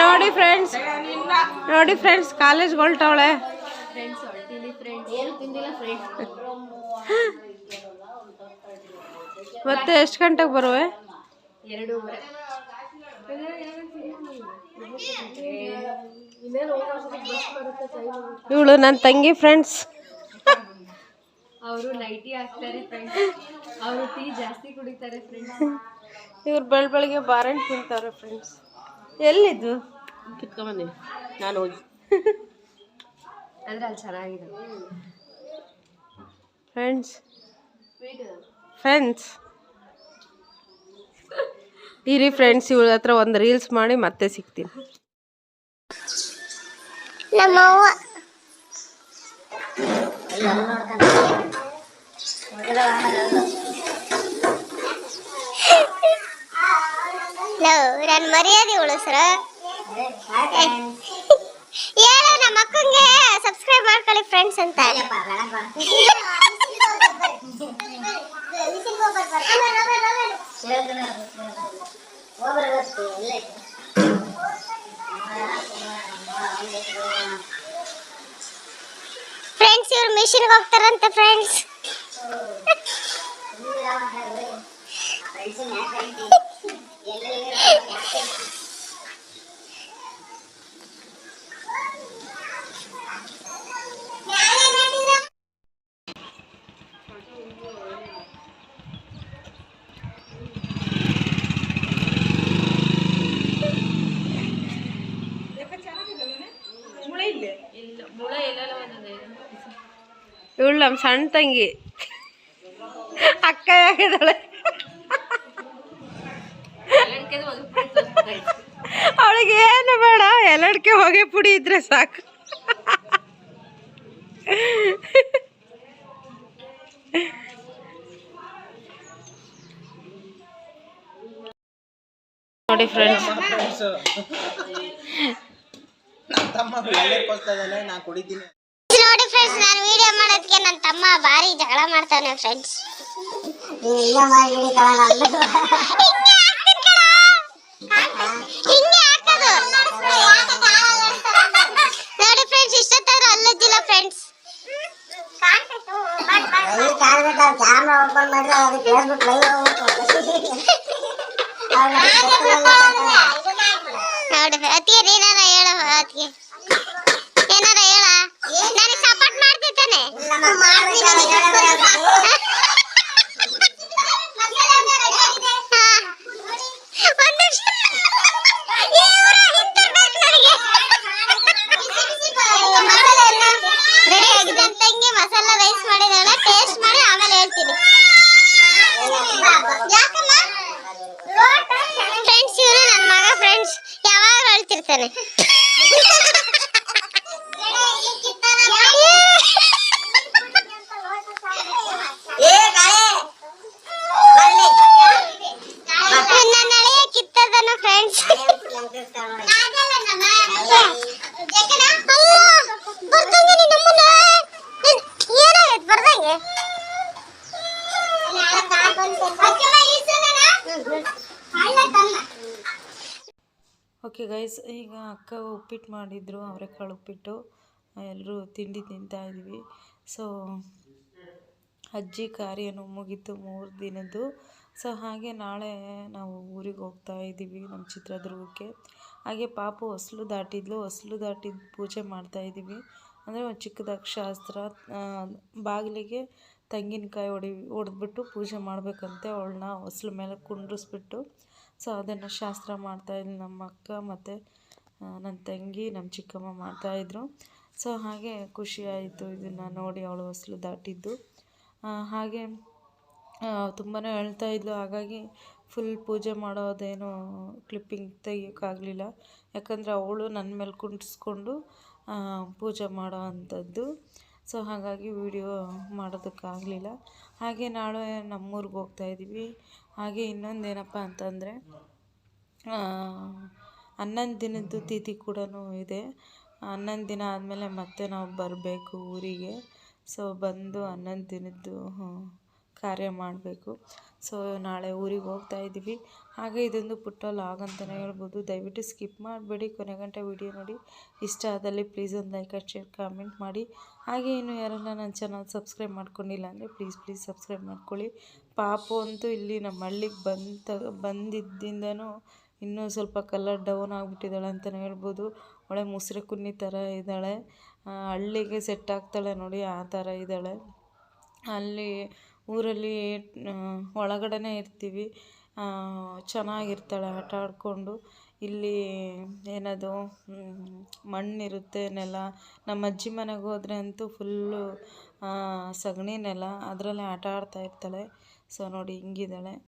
ನೋಡಿ ಫ್ರೆಂಡ್ಸ್ ನೋಡಿ ಫ್ರೆಂಡ್ಸ್ ಕಾಲೇಜ್ಗೆ ಹೊಲ್ಟವಳೆ. ಫ್ರೆಂಡ್ಸ್ ಫ್ರೆಂಡ್ಸ್ ಫ್ರೆಂಡ್ಸ್ ಮತ್ತೆ ಎಷ್ಟು ಗಂಟೆಗೆ ಬರುವೆ? ಇವಳು ನನ್ನ ತಂಗಿ ಫ್ರೆಂಡ್ಸ್ ಅವರು ನೈಟಿ ಹಾಕ್ತಾರೆ ಫ್ರೆಂಡ್ಸ್ ಅವರು ಟೀ ಜಾಸ್ತಿ ಕುಡಿತಾರೆ ಫ್ರೆಂಡ್ಸ್ ಇವ್ರು ಬೆಳ ಬೆಳಗ್ಗೆ ಬಾರಂಟ್ ತಿಂತಾರೆ ಫ್ರೆಂಡ್ಸ್ ಎಲ್ಲಿದ್ದು? ಕಿತ್ಕೊಂಬಂದಿ. ನಾನು ಹೋಗಿ. ಅಂದ್ರೆ ಅಲ್ಲಿ ಚೆನ್ನಾಗಿದೆ. ಫ್ರೆಂಡ್ಸ್ ಫ್ರೆಂಡ್ಸ್ ಇರಿ ಫ್ರೆಂಡ್ಸ್ ಇವಳ ಹತ್ರ ಒಂದು ರೀಲ್ಸ್ ಮಾಡಿ ಮತ್ತೆ ಸಿಗ್ತೀನಿ. ನಮ್ಮವ್ವ ನನ್ನ ಮರ್ಯಾದೆ ಉಳಿಸ್ರ ಹೇಳ ನಮ್ಮ ಅಕ್ಕಂಗೆ ಸಬ್ಸ್ಕ್ರೈಬ್ ಮಾಡ್ಕೊಳ್ಳಿ ಫ್ರೆಂಡ್ಸ್ ಅಂತ ಫ್ರೆಂಡ್ಸ್ ಇವ್ರು ಮಿಷಿನ್ಗೆ ಹೋಗ್ತಾರಂತೆ ಫ್ರೆಂಡ್ಸ್ ಇವಳು ನಮ್ಮ ಸಣ್ಣ ತಂಗಿ ಅಕ್ಕ ಆಗಿದ್ದಾಳೆ ಅವಳಿಗೆ ಏನು ಬೇಡ ಎಲ್ಲಡ್ಕೆ ಹೊಗೆ ಪುಡಿ ಇದ್ರೆ ಸಾಕು. ನೋಡಿ ಫ್ರೆಂಡ್ಸ್ ನೋಡಿ ಫ್ರೆಂಡ್ಸ್ ನಾನು ವಿಡಿಯೋ ಮಾಡೋದಕ್ಕೆ ನನ್ನ ತಮ್ಮ ಭಾರಿ ಜಗಳ ಮಾಡ್ತಾನೆ ಫ್ರೆಂಡ್ಸ್ ನೋಡಿ ಫ್ರೆಂಡ್ಸ್ ಇಷ್ಟೊತ್ತಾದ್ರೂ ಅಲ್ಲದಿಲ್ಲ ಫ್ರೆಂಡ್ಸ್ ನೋಡಿ ಅತಿಗೆ ಏನಾರ ಹೇಳ, ಅತ್ತಿಗೆ. ಏನಾರ ಹೇಳ? ನನಗೆ ಸಪೋರ್ಟ್ ಮಾಡ್ತಿದ್ದಾನೆ. ಯಾವಾಗ ಓಕೆ ಗೈಸ್ ಈಗ ಅಕ್ಕ ಉಪ್ಪಿಟ್ಟು ಮಾಡಿದ್ರು, ಅವರೆಕಾಳು ಉಪ್ಪಿಟ್ಟು. ಎಲ್ಲರೂ ತಿಂಡಿ ತಿಂತಾ ಇದ್ವಿ. ಸೊ ಅಜ್ಜಿ ಕಾರ್ಯನೂ ಮುಗೀತು ಮೂರು ದಿನದ್ದು. ಸೊ ಹಾಗೆ ನಾಳೆ ನಾವು ಊರಿಗೆ ಹೋಗ್ತಾ ಇದ್ದೀವಿ ನಮ್ಮ ಚಿತ್ರದುರ್ಗಕ್ಕೆ. ಹಾಗೆ ಪಾಪು ಹೊಸಲು ದಾಟಿದ್ಲು, ಹೊಸಲು ದಾಟಿದ ಪೂಜೆ ಮಾಡ್ತಾ ಇದ್ದೀವಿ. ಅಂದರೆ ಒಂದು ಚಿಕ್ಕದಾಗಿ ಶಾಸ್ತ್ರ ಬಾಗಿಲಿಗೆ ತೆಂಗಿನಕಾಯಿ ಹೊಡಿ ಹೊಡೆದ್ಬಿಟ್ಟು ಪೂಜೆ ಮಾಡಬೇಕಂತೆ, ಅವಳನ್ನ ಹೊಸ್ಲು ಮೇಲೆ ಕುಂಡ್ರಿಸ್ಬಿಟ್ಟು. ಸೊ ಅದನ್ನು ಶಾಸ್ತ್ರ ಮಾಡ್ತಾಯಿದ್ಲು ನಮ್ಮ ಅಕ್ಕ ಮತ್ತು ನನ್ನ ತಂಗಿ, ನಮ್ಮ ಚಿಕ್ಕಮ್ಮ ಮಾಡ್ತಾಯಿದ್ರು ಸೊ ಹಾಗೆ ಖುಷಿ ಆಯಿತು ಇದನ್ನು ನೋಡಿ ಅವಳು ಹೊಸಲು ದಾಟಿದ್ದು. ಹಾಗೆ ತುಂಬಾ ಹೇಳ್ತಾ ಇದ್ಲು, ಹಾಗಾಗಿ ಫುಲ್ ಪೂಜೆ ಮಾಡೋದೇನು ಕ್ಲಿಪ್ಪಿಂಗ್ ತೆಗಿಯೋಕ್ಕಾಗಲಿಲ್ಲ. ಯಾಕಂದರೆ ಅವಳು ನನ್ನ ಮೇಲೆ ಕುಂಡಿಸ್ಕೊಂಡು ಪೂಜೆ ಮಾಡೋ ಅಂಥದ್ದು. ಸೊ ಹಾಗಾಗಿ ವಿಡಿಯೋ ಮಾಡೋದಕ್ಕಾಗಲಿಲ್ಲ. ಹಾಗೆ ನಾಳೆ ನಮ್ಮೂರಿಗೆ ಹೋಗ್ತಾ ಇದ್ದೀವಿ. ಹಾಗೆ ಇನ್ನೊಂದು ಏನಪ್ಪ ಅಂತಂದರೆ ಹನ್ನೊಂದು ದಿನದ್ದು ತಿಥಿ ಕೂಡ ಇದೆ. ಹನ್ನೊಂದು ದಿನ ಆದಮೇಲೆ ಮತ್ತೆ ನಾವು ಬರಬೇಕು ಊರಿಗೆ. ಸೊ ಬಂದು ಹನ್ನೊಂದು ದಿನದ್ದು ಕಾರ್ಯ ಮಾಡಬೇಕು. ಸೊ ನಾಳೆ ಊರಿಗೆ ಹೋಗ್ತಾ ಇದ್ದೀವಿ. ಹಾಗೆ ಇದೊಂದು ಪುಟ್ಟ ಲಾಗ್ ಅಂತಲೇ ಹೇಳ್ಬೋದು. ದಯವಿಟ್ಟು ಸ್ಕಿಪ್ ಮಾಡಬೇಡಿ. ಕೊನೆ ಗಂಟೆ ವಿಡಿಯೋ ನೋಡಿ. ಇಷ್ಟ ಆದಲ್ಲಿ ಪ್ಲೀಸ್ ಒಂದು ಲೈಕ್ ಶೇರ್, ಕಾಮೆಂಟ್ ಮಾಡಿ. ಹಾಗೆ ಇನ್ನು ಯಾರೆಲ್ಲ ನನ್ನ ಚಾನಲ್ ಸಬ್ಸ್ಕ್ರೈಬ್ ಮಾಡ್ಕೊಂಡಿಲ್ಲ ಅಂದರೆ ಪ್ಲೀಸ್ ಪ್ಲೀಸ್ ಸಬ್ಸ್ಕ್ರೈಬ್ ಮಾಡ್ಕೊಳ್ಳಿ. ಪಾಪು ಅಂತೂ ಇಲ್ಲಿ ನಮ್ಮ ಹಳ್ಳಿಗೆ ಬಂತ, ಬಂದಿದ್ದಿಂದನೂ ಇನ್ನೂ ಸ್ವಲ್ಪ ಕಲರ್ ಡೌನ್ ಆಗಿಬಿಟ್ಟಿದ್ದಾಳೆ ಅಂತಲೇ ಹೇಳ್ಬೋದು. ಒಳ್ಳೆ ಮುಸ್ರೆ ಕುನ್ನಿ ಥರ ಇದ್ದಾಳೆ. ಹಳ್ಳಿಗೆ ಸೆಟ್ ಆಗ್ತಾಳೆ ನೋಡಿ, ಆ ಥರ ಇದ್ದಾಳೆ. ಅಲ್ಲಿ, ಊರಲ್ಲಿ ಒಳಗಡೆನೇ ಇರ್ತೀವಿ. ಚೆನ್ನಾಗಿರ್ತಾಳೆ ಆಟ ಆಡಿಕೊಂಡು. ಇಲ್ಲಿ ಏನದು ಮಣ್ಣಿರುತ್ತೆ ನೆಲ. ನಮ್ಮ ಅಜ್ಜಿ ಮನೆಗೆ ಹೋದರೆ ಅಂತೂ ಫುಲ್ಲು ಸಗಣಿ ನೆಲ. ಅದರಲ್ಲೇ ಆಟ ಆಡ್ತಾ ಇರ್ತಾಳೆ. ಸೊ ನೋಡಿ, ಹಿಂಗಿದ್ದಾಳೆ.